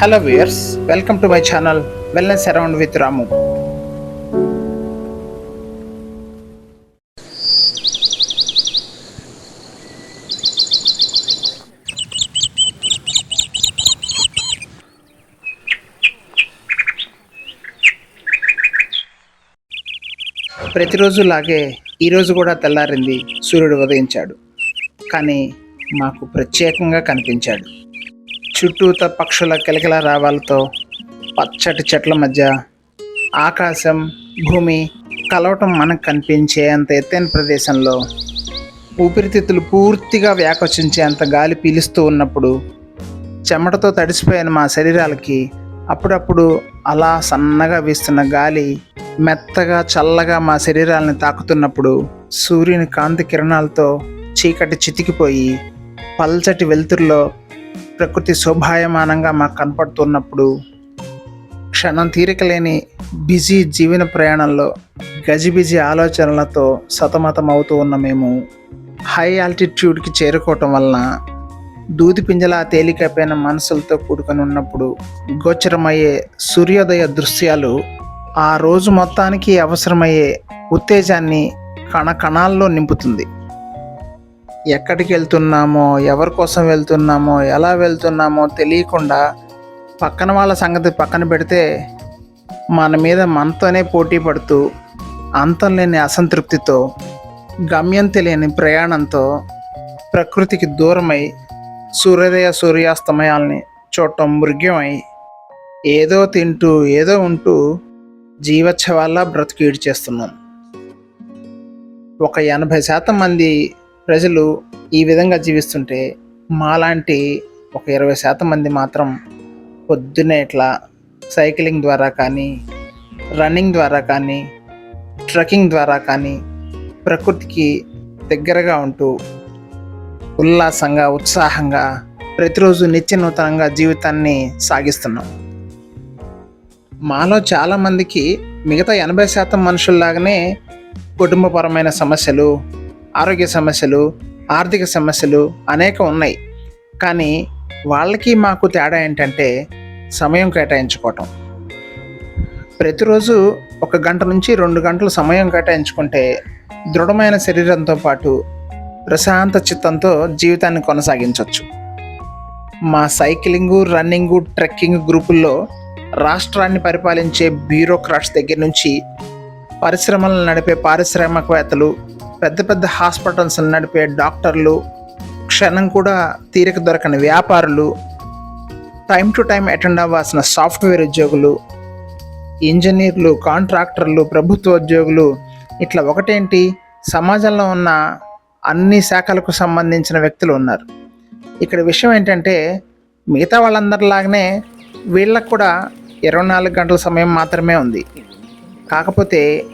Hello viewers welcome to my channel wellness around with Ramu ప్రతిరోజు లాగే ఈరోజు కూడా తెల్లారింది సూర్యుడు ఉదయించాడు. కానీ మాకు ప్రత్యేకంగా కనిపించాడు. చుట్టూత పక్షుల కిలకిల రావాలతో పచ్చటి చెట్ల మధ్య ఆకాశం భూమి కలవటం మనకు కనిపించే అంత ఎత్తైన ప్రదేశంలో ఊపిరితిత్తులు పూర్తిగా వ్యాకోచించేంత గాలి పీలుస్తూ ఉన్నప్పుడు చెమటతో తడిసిపోయిన మా శరీరాలకి అప్పుడప్పుడు అలా సన్నగా వీస్తున్న గాలి మెత్తగా చల్లగా మా శరీరాలను తాకుతున్నప్పుడు సూర్యుని కాంతి కిరణాలతో చీకటి చితికిపోయి పల్చటి వెలుతురులో ప్రకృతి శోభాయమానంగా మాకు కనపడుతున్నప్పుడు క్షణం తీరిక లేని బిజీ జీవన ప్రయాణంలో గజిబిజి ఆలోచనలతో సతమతం అవుతూ ఉన్న మేము హై ఆల్టిట్యూడ్కి చేరుకోవటం వలన దూది పింజలా తేలికైపోయిన మనసులతో కూడుకొని ఉన్నప్పుడు గోచరమయ్యే సూర్యోదయ దృశ్యాలు ఆ రోజు మొత్తానికి అవసరమయ్యే ఉత్తేజాన్ని కణ కణాల్లో నింపుతుంది. ఎక్కడికి వెళ్తున్నామో ఎవరి కోసం వెళ్తున్నామో ఎలా వెళ్తున్నామో తెలియకుండా పక్కన వాళ్ళ సంగతి పక్కన పెడితే మన మీద మనతోనే పోటీ పడుతూ అంతం లేని అసంతృప్తితో గమ్యం తెలియని ప్రయాణంతో ప్రకృతికి దూరమై సూర్యోదయ సూర్యాస్తమయాల్ని చూడటం మృగ్యమై ఏదో తింటూ ఏదో ఉంటూ జీవోత్సవాల్లా బ్రతికి ఈడ్చేస్తున్నాం. ఒక ఎనభై శాతం మంది ప్రజలు ఈ విధంగా జీవిస్తుంటే మాలాంటి ఒక ఇరవై శాతం మంది మాత్రం పొద్దున్నే ఇట్లా సైక్లింగ్ ద్వారా కానీ రన్నింగ్ ద్వారా కానీ ట్రెక్కింగ్ ద్వారా కానీ ప్రకృతికి దగ్గరగా ఉంటూ ఉల్లాసంగా ఉత్సాహంగా ప్రతిరోజు నిత్య నూతనంగా జీవితాన్ని సాగిస్తున్నాం. మాలో చాలామందికి మిగతా ఎనభై శాతం మనుషుల్లాగానే కుటుంబపరమైన సమస్యలు ఆరోగ్య సమస్యలు ఆర్థిక సమస్యలు అనేక ఉన్నాయి. కానీ వాళ్ళకి మాకు తేడా ఏంటంటే సమయం కేటాయించుకోవటం. ప్రతిరోజు ఒక గంట నుంచి రెండు గంటలు సమయం కేటాయించుకుంటే దృఢమైన శరీరంతో పాటు ప్రశాంత చిత్తంతో జీవితాన్ని కొనసాగించవచ్చు మా సైక్లింగు రన్నింగు ట్రెక్కింగ్ గ్రూపుల్లో రాష్ట్రాన్ని పరిపాలించే బ్యూరోక్రాట్స్ దగ్గర నుంచి పరిశ్రమలను నడిపే పారిశ్రామికవేత్తలు పెద్ద పెద్ద హాస్పిటల్స్ నడిపే డాక్టర్లు క్షణం కూడా తీరిక దొరకని వ్యాపారులు టైం టు టైం అటెండ్ అవ్వాల్సిన సాఫ్ట్వేర్ ఉద్యోగులు ఇంజనీర్లు కాంట్రాక్టర్లు ప్రభుత్వ ఉద్యోగులు. ఇట్లా ఒకటేంటి? సమాజంలో ఉన్న అన్ని శాఖలకు సంబంధించిన వ్యక్తులు ఉన్నారు. ఇక్కడ విషయం ఏంటంటే మిగతా వాళ్ళందరిలాగానే వీళ్ళకు కూడా ఇరవై నాలుగు గంటల సమయం మాత్రమే ఉంది. కాకపోతే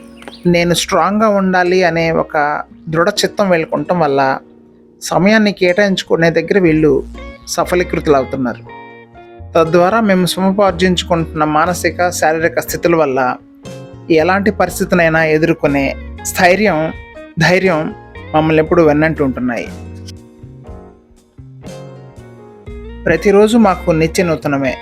నేను స్ట్రాంగ్గా ఉండాలి అనే ఒక దృఢ చిత్తం వెళ్ళుకుంటాం వల్ల సమయాన్ని కేటాయించుకునే దగ్గర వీళ్ళు సఫలీకృతులు అవుతున్నారు తద్వారా మేము సముపార్జించుకుంటున్న మానసిక శారీరక స్థితుల వల్ల ఎలాంటి పరిస్థితినైనా ఎదుర్కొనే స్థైర్యం ధైర్యం మమ్మల్ని ఎప్పుడు వెన్నంటూ ఉంటున్నాయి. ప్రతిరోజు మాకు నిత్య నూతనమే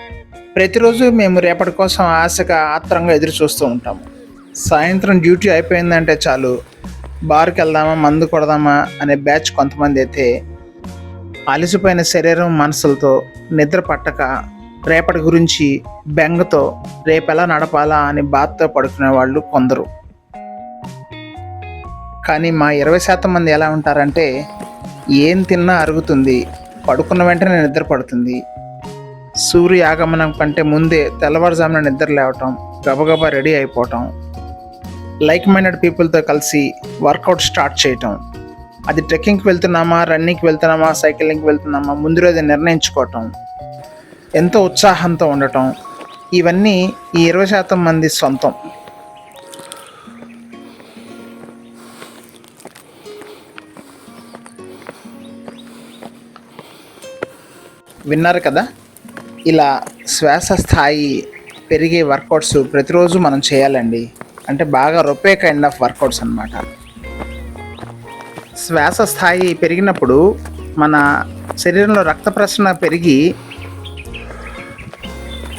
ప్రతిరోజు మేము రేపటి కోసం ఆశగా ఆత్రంగా ఎదురు చూస్తూ ఉంటాము. సాయంత్రం డ్యూటీ అయిపోయిందంటే చాలు. బార్కి వెళ్దామా మందు కొడదామా అనే బ్యాచ్ కొంతమంది అయితే అలసిపోయిన శరీరం మనసులతో నిద్ర పట్టక రేపటి గురించి బెంగతో రేపెలా నడపాలా అని బాధతో పడుకునే వాళ్ళు కొందరు. కానీ మా ఇరవై శాతం మంది ఎలా ఉంటారంటే ఏం తిన్నా అరుగుతుంది పడుకున్న వెంటనే నిద్ర పడుతుంది. సూర్య ఆగమనం కంటే ముందే తెల్లవారుజామున నిద్ర లేవటం గబగబా రెడీ అయిపోవటం. లైక్ మైండెడ్ పీపుల్తో కలిసి వర్కౌట్ స్టార్ట్ చేయటం. అది ట్రెక్కింగ్కి వెళ్తున్నామా రన్నింగ్కి వెళ్తున్నామా సైక్లింగ్కి వెళ్తున్నామా ముందు రోజు నిర్ణయించుకోవటం. ఎంతో ఉత్సాహంతో ఉండటం. ఇవన్నీ ఈ ఇరవై శాతం మంది సొంతం. విన్నారు కదా? ఇలా శ్వాస స్థాయి పెరిగే వర్కౌట్స్ ప్రతిరోజు మనం చేయాలండి. అంటే బాగా రొప్పే కైండ్ ఆఫ్ వర్కౌట్స్ అనమాట శ్వాస స్థాయి పెరిగినప్పుడు మన శరీరంలో రక్త ప్రసరణ పెరిగి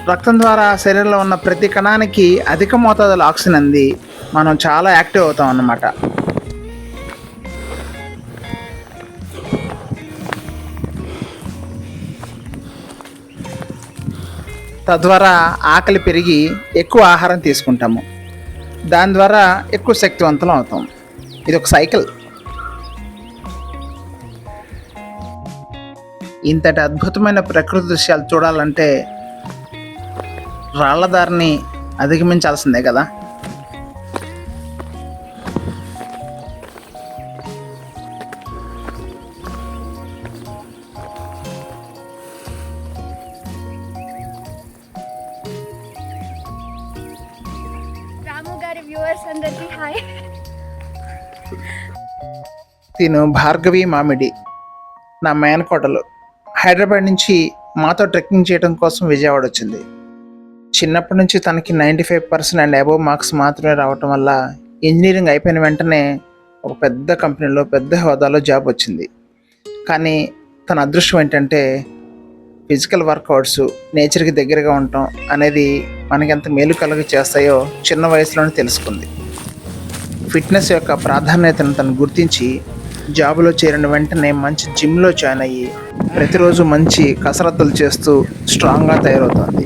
రక్తం ద్వారా శరీరంలో ఉన్న ప్రతి కణానికి అధిక మోతాదులో ఆక్సిజన్ అంది మనం చాలా యాక్టివ్ అవుతాం అన్నమాట. తద్వారా ఆకలి పెరిగి ఎక్కువ ఆహారం తీసుకుంటాము. దాని ద్వారా ఎక్కువ శక్తివంతం అవుతాం. ఇది ఒక సైకిల్. ఇంతటి అద్భుతమైన ప్రకృతి దృశ్యాలు చూడాలంటే రాళ్ళదారిని అధిగమించాల్సిందే కదా. హాయ్. తిను భార్గవి మామిడి. నా మేనకోటలు హైదరాబాద్ నుంచి మాతో ట్రెక్కింగ్ చేయడం కోసం విజయవాడ వచ్చింది. చిన్నప్పటి నుంచి తనకి ninety five percent and above marks మాత్రమే రావటం వల్ల ఇంజనీరింగ్ అయిపోయిన వెంటనే ఒక పెద్ద కంపెనీలో పెద్ద హోదాలో జాబ్ వచ్చింది. కానీ తన అదృష్టం ఏంటంటే ఫిజికల్ వర్కౌట్స్ నేచర్కి దగ్గరగా ఉండటం అనేది మనకి ఎంత మేలు కలుగు చేస్తాయో చిన్న వయసులోనే తెలుసుకుంది. ఫిట్నెస్ యొక్క ప్రాధాన్యతను తను గుర్తించి జాబులో చేరిన వెంటనే మంచి జిమ్లో జాయిన్ అయ్యి ప్రతిరోజు మంచి కసరత్తులు చేస్తూ స్ట్రాంగ్గా తయారవుతోంది.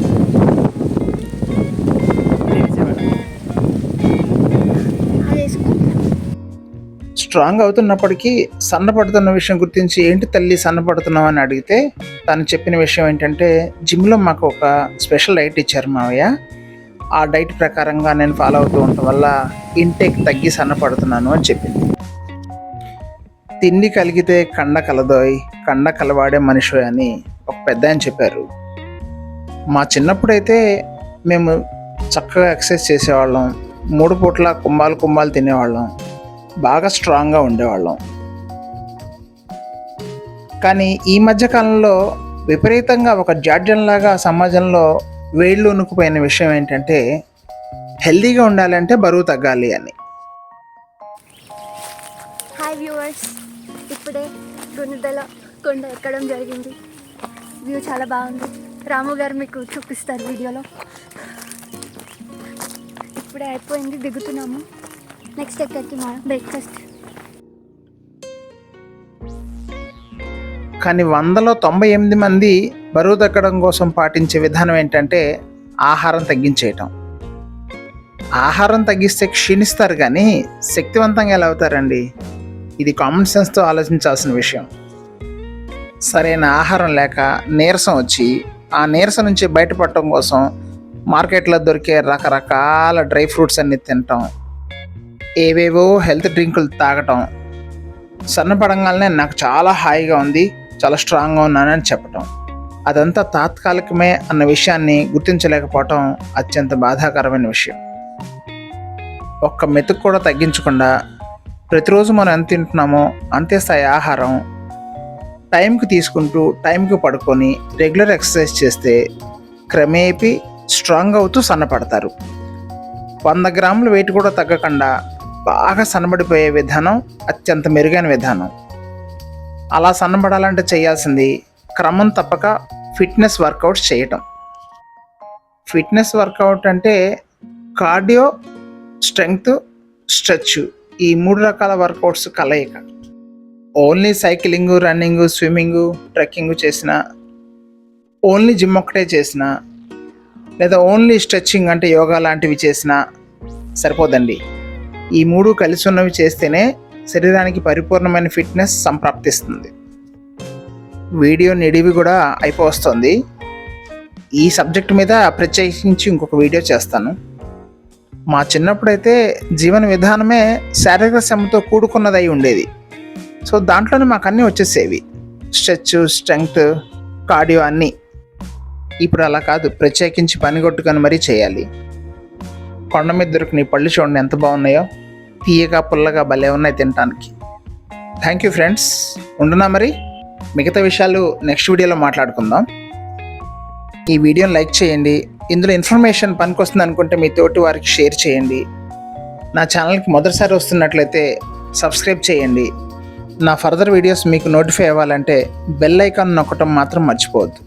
స్ట్రాంగ్ అవుతున్నప్పటికీ సన్నపడుతున్న విషయం గుర్తించి ఏంటి తల్లి సన్నపడుతున్నావు అని అడిగితే తను చెప్పిన విషయం ఏంటంటే జిమ్లో మాకు ఒక స్పెషల్ డైట్ ఇచ్చారు మావయ్య. ఆ డైట్ ప్రకారంగా నేను ఫాలో అవుతూ ఉండటం వల్ల ఇంటేక్ తగ్గి సన్నపడుతున్నాను అని చెప్పింది. తిండి కలిగితే కండ కలదోయ్ కండ కలవాడే మనిషి అని ఒక పెద్ద ఆయన చెప్పారు. మా చిన్నప్పుడైతే మేము చక్కగా ఎక్సర్సైజ్ చేసేవాళ్ళం మూడు పూట్ల కుంభాలు కుంభాలు తినేవాళ్ళం బాగా స్ట్రాంగ్గా ఉండేవాళ్ళం. కానీ ఈ మధ్య కాలంలో విపరీతంగా ఒక జాడ్యంలాగా సమాజంలో వేళ్ళు ఉనుకుపోయిన విషయం ఏంటంటే హెల్దీగా ఉండాలంటే బరువు తగ్గాలి అని. హాయ్ వ్యూవర్స్ ఇప్పుడే గుణదల కొండ ఎక్కడం జరిగింది. వ్యూ చాలా బాగుంది. రాము గారు మీకు చూపిస్తారు వీడియోలో. ఇప్పుడే అయిపోయింది దిగుతున్నాము. నెక్స్ట్ ఎక్కడికి మా బ్రేక్ఫాస్ట్ కానీ వందలో తొంభై ఎనిమిది మంది బరువు తగ్గడం కోసం పాటించే విధానం ఏంటంటే ఆహారం తగ్గించేయటం. ఆహారం తగ్గిస్తే క్షీణిస్తారు కానీ శక్తివంతంగా ఎలా అవుతారండి? ఇది కామన్ సెన్స్తో ఆలోచించాల్సిన విషయం. సరైన ఆహారం లేక నీరసం వచ్చి ఆ నీరసం నుంచి బయటపడటం కోసం మార్కెట్లో దొరికే రకరకాల డ్రై ఫ్రూట్స్ అన్ని తినటం ఏవేవో హెల్త్ డ్రింకులు తాగటం. సన్నపడంగానే నాకు చాలా హాయిగా ఉంది చాలా స్ట్రాంగ్గా ఉన్నానని చెప్పటం. అదంతా తాత్కాలికమే అన్న విషయాన్ని గుర్తించలేకపోవటం అత్యంత బాధాకరమైన విషయం. ఒక్క మెతుకు కూడా తగ్గించకుండా ప్రతిరోజు మనం ఎంత తింటున్నామో అంతే స్థాయి ఆహారం టైంకి తీసుకుంటూ టైంకి పడుకొని రెగ్యులర్ ఎక్సర్సైజ్ చేస్తే క్రమేపీ స్ట్రాంగ్ అవుతూ సన్నపడతారు. వంద గ్రాముల వెయిట్ కూడా తగ్గకుండా బాగా సన్నబడిపోయే విధానం అత్యంత మెరుగైన విధానం. అలా సన్నబడాలంటే చేయాల్సింది క్రమం తప్పక ఫిట్నెస్ వర్కౌట్స్ చేయటం. ఫిట్నెస్ వర్కౌట్ అంటే కార్డియో స్ట్రెంగ్త్ స్ట్రెచ్ ఈ మూడు రకాల వర్కౌట్స్ కలయిక. Only cycling running swimming trekking చేసిన ఓన్లీ జిమ్ ఒక్కటే చేసిన లేదా ఓన్లీ స్ట్రెచ్చింగ్ అంటే యోగా లాంటివి చేసినా సరిపోదండి. ఈ మూడు కలిసి ఉన్నవి చేస్తేనే శరీరానికి పరిపూర్ణమైన ఫిట్నెస్ సంప్రాప్తిస్తుంది. వీడియో నిడివి కూడా అయిపోస్తుంది ఈ సబ్జెక్ట్ మీద ప్రత్యేకించి ఇంకొక వీడియో చేస్తాను. మా చిన్నప్పుడైతే జీవన విధానమే శారీరక శ్రమతో కూడుకున్నదై ఉండేది. సో దాంట్లోనే మాకు అన్నీ వచ్చేసేవి. స్ట్రెచ్ స్ట్రెంగ్త్ కార్డియో అన్నీ. ఇప్పుడు అలా కాదు. ప్రత్యేకించి పని కొట్టుకొని మరీ చేయాలి. కొండ మీద దొరికిన పళ్ళు చూడండి ఎంత బాగున్నాయో. తీయగా పుల్లగా భలే ఉన్నాయి తినటానికి. థ్యాంక్ యూ ఫ్రెండ్స్ ఉండునా మరి? మిగతా విషయాలు నెక్స్ట్ వీడియోలో మాట్లాడుకుందాం. ఈ వీడియోని లైక్ చేయండి. ఇందులో ఇన్ఫర్మేషన్ పనికొస్తుంది అనుకుంటే మీ తోటి వారికి షేర్ చేయండి. నా ఛానల్కి మొదటిసారి వస్తున్నట్లయితే సబ్స్క్రైబ్ చేయండి. నా ఫర్దర్ వీడియోస్ మీకు నోటిఫై అవ్వాలంటే బెల్ ఐకాన్ నొక్కటం మాత్రం మర్చిపోవద్దు.